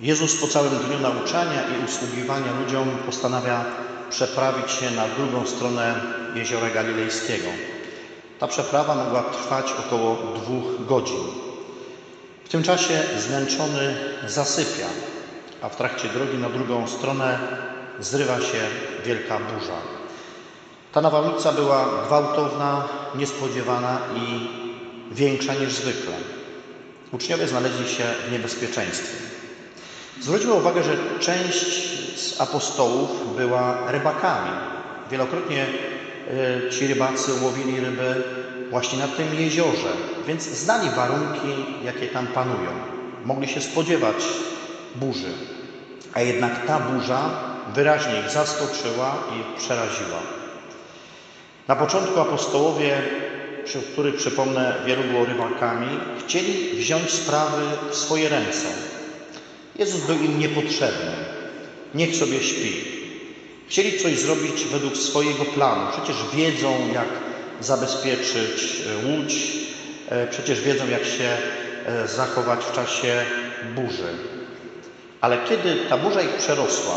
Jezus po całym dniu nauczania i usługiwania ludziom postanawia przeprawić się na drugą stronę jeziora galilejskiego. Ta przeprawa mogła trwać około dwóch godzin. W tym czasie zmęczony zasypia, a w trakcie drogi na drugą stronę zrywa się wielka burza. Ta nawałnica była gwałtowna, niespodziewana i większa niż zwykle. Uczniowie znaleźli się w niebezpieczeństwie. Zwróćmy uwagę, że część z apostołów była rybakami. Wielokrotnie e, ci rybacy łowili ryby właśnie na tym jeziorze, więc znali warunki, jakie tam panują. Mogli się spodziewać burzy, a jednak ta burza wyraźnie ich zaskoczyła i przeraziła. Na początku apostołowie, wśród których przypomnę wielu było rybakami, chcieli wziąć sprawy w swoje ręce. Jezus był im niepotrzebny. Niech sobie śpi. Chcieli coś zrobić według swojego planu. Przecież wiedzą, jak zabezpieczyć e, łódź, e, przecież wiedzą, jak się e, zachować w czasie burzy. Ale kiedy ta burza ich przerosła,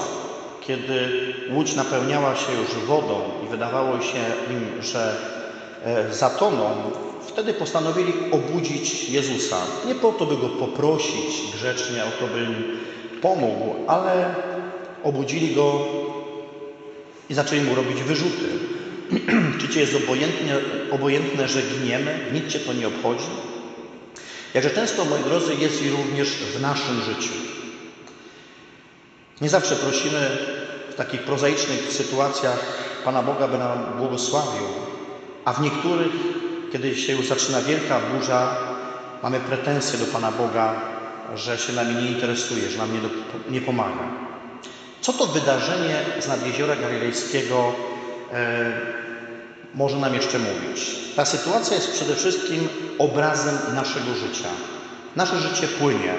kiedy łódź napełniała się już wodą i wydawało się im, że zatoną, wtedy postanowili obudzić Jezusa. Nie po to, by go poprosić grzecznie o to, by im pomógł, ale obudzili go i zaczęli mu robić wyrzuty. Czy ci jest obojętne, obojętne, że giniemy? Nic cię to nie obchodzi? Jakże często, moi drodzy, jest i również w naszym życiu. Nie zawsze prosimy w takich prozaicznych sytuacjach Pana Boga, by nam błogosławił, a w niektórych, kiedy się już zaczyna wielka burza, mamy pretensje do Pana Boga, że się nami nie interesuje, że nam nie, do, nie pomaga. Co to wydarzenie z nad jeziora galilejskiego e, może nam jeszcze mówić? Ta sytuacja jest przede wszystkim obrazem naszego życia. Nasze życie płynie.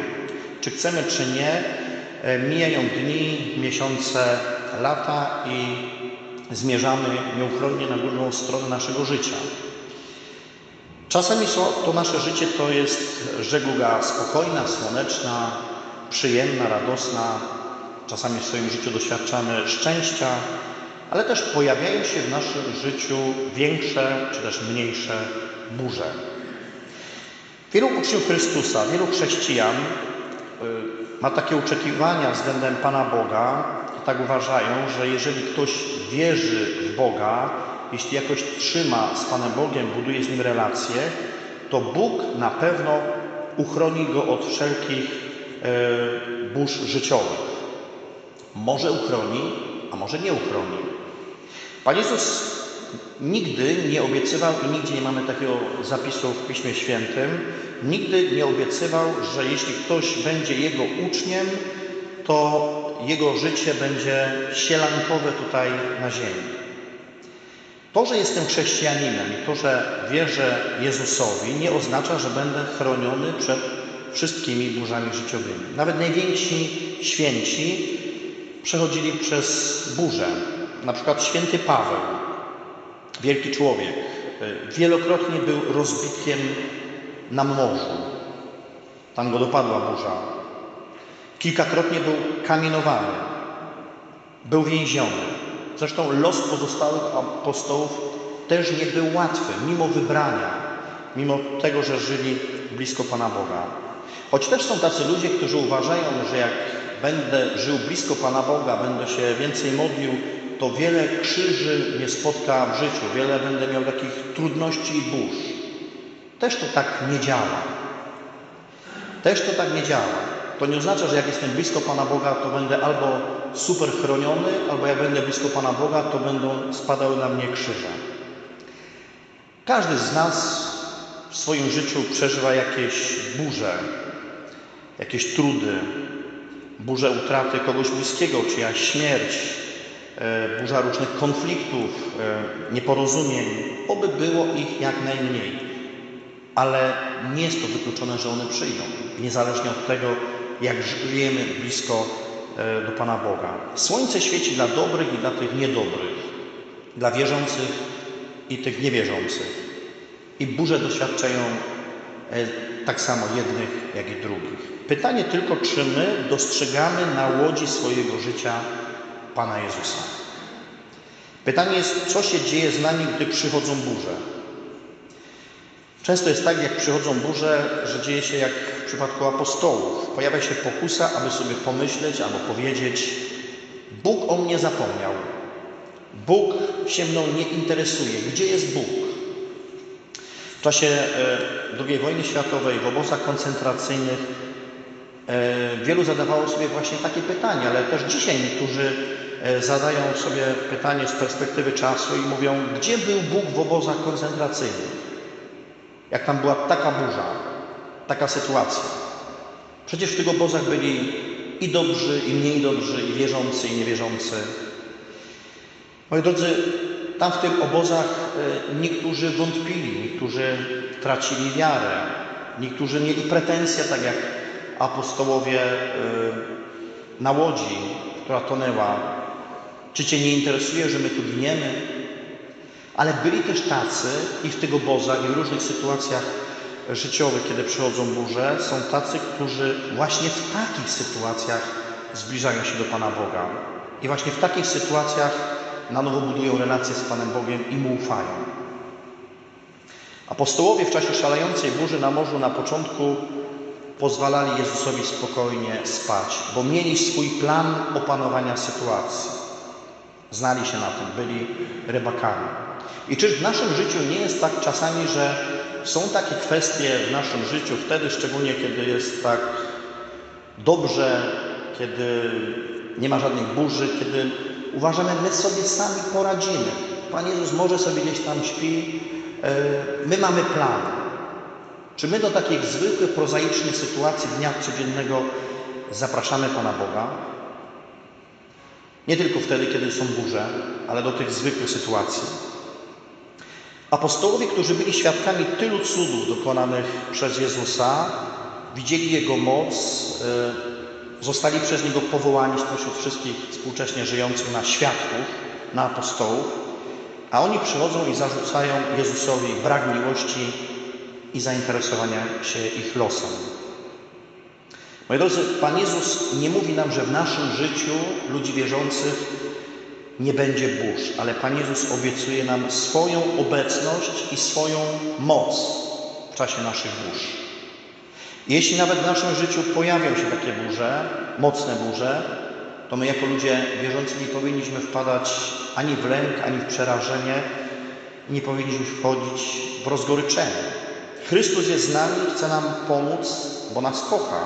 Czy chcemy, czy nie, e, mijają dni, miesiące, lata i zmierzamy nieuchronnie na drugą stronę naszego życia. Czasami to nasze życie to jest żegluga spokojna, słoneczna, przyjemna, radosna. Czasami w swoim życiu doświadczamy szczęścia, ale też pojawiają się w naszym życiu większe czy też mniejsze burze. Wielu uczniów Chrystusa, wielu chrześcijan y, ma takie oczekiwania względem Pana Boga i tak uważają, że jeżeli ktoś wierzy w Boga, jeśli jakoś trzyma z Panem Bogiem, buduje z Nim relacje, to Bóg na pewno uchroni go od wszelkich e, burz życiowych. Może uchroni, a może nie uchroni. Pan Jezus nigdy nie obiecywał i nigdzie nie mamy takiego zapisu w Piśmie Świętym, nigdy nie obiecywał, że jeśli ktoś będzie Jego uczniem, to jego życie będzie sielankowe tutaj na ziemi. To, że jestem chrześcijaninem i to, że wierzę Jezusowi, nie oznacza, że będę chroniony przed wszystkimi burzami życiowymi. Nawet najwięksi święci przechodzili przez burzę. Na przykład święty Paweł, wielki człowiek, wielokrotnie był rozbitkiem na morzu. Tam go dopadła burza. Kilkakrotnie był kamienowany, był więziony. Zresztą los pozostałych apostołów też nie był łatwy, mimo wybrania, mimo tego, że żyli blisko Pana Boga. Choć też są tacy ludzie, którzy uważają, że jak będę żył blisko Pana Boga, będę się więcej modlił, to wiele krzyży mnie spotka w życiu, wiele będę miał takich trudności i burz. Też to tak nie działa. Też to tak nie działa. To nie oznacza, że jak jestem blisko Pana Boga, to będę albo super chroniony, albo jak będę blisko Pana Boga, to będą spadały na mnie krzyże. Każdy z nas w swoim życiu przeżywa jakieś burze, jakieś trudy, burze utraty kogoś bliskiego, czyjaś śmierć, e, burza różnych konfliktów, e, nieporozumień. Oby było ich jak najmniej, ale nie jest to wykluczone, że one przyjdą, niezależnie od tego, jak żyjemy blisko e, do Pana Boga. Słońce świeci dla dobrych i dla tych niedobrych, dla wierzących i tych niewierzących. I burze doświadczają e, tak samo jednych, jak i drugich. Pytanie tylko, czy my dostrzegamy na łodzi swojego życia Pana Jezusa. Pytanie jest, co się dzieje z nami, gdy przychodzą burze. Często jest tak, jak przychodzą burze, że dzieje się jak w przypadku apostołów. Pojawia się pokusa, aby sobie pomyśleć albo powiedzieć: Bóg o mnie zapomniał. Bóg się mną nie interesuje. Gdzie jest Bóg? W czasie e, II wojny światowej w obozach koncentracyjnych e, wielu zadawało sobie właśnie takie pytanie, ale też dzisiaj niektórzy e, zadają sobie pytanie z perspektywy czasu i mówią, gdzie był Bóg w obozach koncentracyjnych? Jak tam była taka burza, taka sytuacja. Przecież w tych obozach byli i dobrzy, i mniej dobrzy, i wierzący, i niewierzący. Moi drodzy, tam w tych obozach e, niektórzy wątpili, niektórzy tracili wiarę, niektórzy mieli pretensje, tak jak apostołowie e, na łodzi, która tonęła. Czy Cię nie interesuje, że my tu giniemy? Ale byli też tacy i w tych obozach, i w różnych sytuacjach życiowych, kiedy przychodzą burze, są tacy, którzy właśnie w takich sytuacjach zbliżają się do Pana Boga. I właśnie w takich sytuacjach na nowo budują relacje z Panem Bogiem i Mu ufają. Apostołowie w czasie szalejącej burzy na morzu na początku pozwalali Jezusowi spokojnie spać, bo mieli swój plan opanowania sytuacji. Znali się na tym, byli rybakami. I czyż w naszym życiu nie jest tak czasami, że są takie kwestie w naszym życiu, wtedy szczególnie kiedy jest tak dobrze, kiedy nie ma żadnych burzy, kiedy uważamy, my sobie sami poradzimy. Pan Jezus może sobie gdzieś tam śpi, e, my mamy plan. Czy my do takich zwykłych, prozaicznych sytuacji dnia codziennego zapraszamy Pana Boga? Nie tylko wtedy, kiedy są burze, ale do tych zwykłych sytuacji. Apostołowie, którzy byli świadkami tylu cudów dokonanych przez Jezusa, widzieli Jego moc, e, zostali przez Niego powołani spośród wszystkich współcześnie żyjących na świadków, na apostołów, a oni przychodzą i zarzucają Jezusowi brak miłości i zainteresowania się ich losem. Moi drodzy, Pan Jezus nie mówi nam, że w naszym życiu ludzi wierzących nie będzie burz, ale Pan Jezus obiecuje nam swoją obecność i swoją moc w czasie naszych burz. Jeśli nawet w naszym życiu pojawią się takie burze, mocne burze, to my jako ludzie wierzący nie powinniśmy wpadać ani w lęk, ani w przerażenie, nie powinniśmy wchodzić w rozgoryczenie. Chrystus jest z nami, chce nam pomóc, bo nas kocha.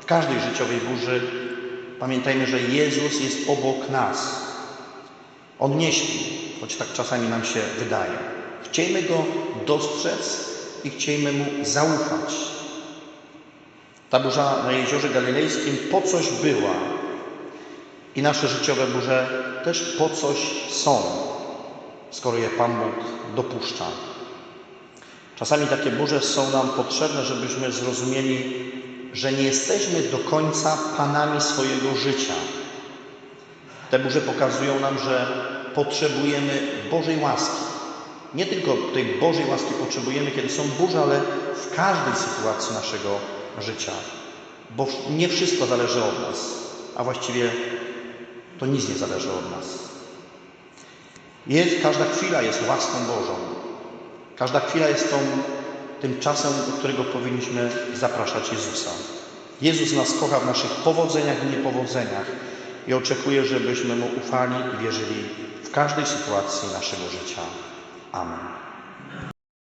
W każdej życiowej burzy pamiętajmy, że Jezus jest obok nas. On nie śpi, choć tak czasami nam się wydaje. Chciejmy Go dostrzec i chciejmy Mu zaufać. Ta burza na Jeziorze Galilejskim po coś była i nasze życiowe burze też po coś są, skoro je Pan Bóg dopuszcza. Czasami takie burze są nam potrzebne, żebyśmy zrozumieli, że nie jesteśmy do końca panami swojego życia. Te burze pokazują nam, że potrzebujemy Bożej łaski. Nie tylko tej Bożej łaski potrzebujemy, kiedy są burze, ale w każdej sytuacji naszego życia. Bo nie wszystko zależy od nas, a właściwie to nic nie zależy od nas. Jest, każda chwila jest łaską Bożą. Każda chwila jest tą, tym czasem, do którego powinniśmy zapraszać Jezusa. Jezus nas kocha w naszych powodzeniach i niepowodzeniach i oczekuje, żebyśmy Mu ufali i wierzyli w każdej sytuacji naszego życia. Amen.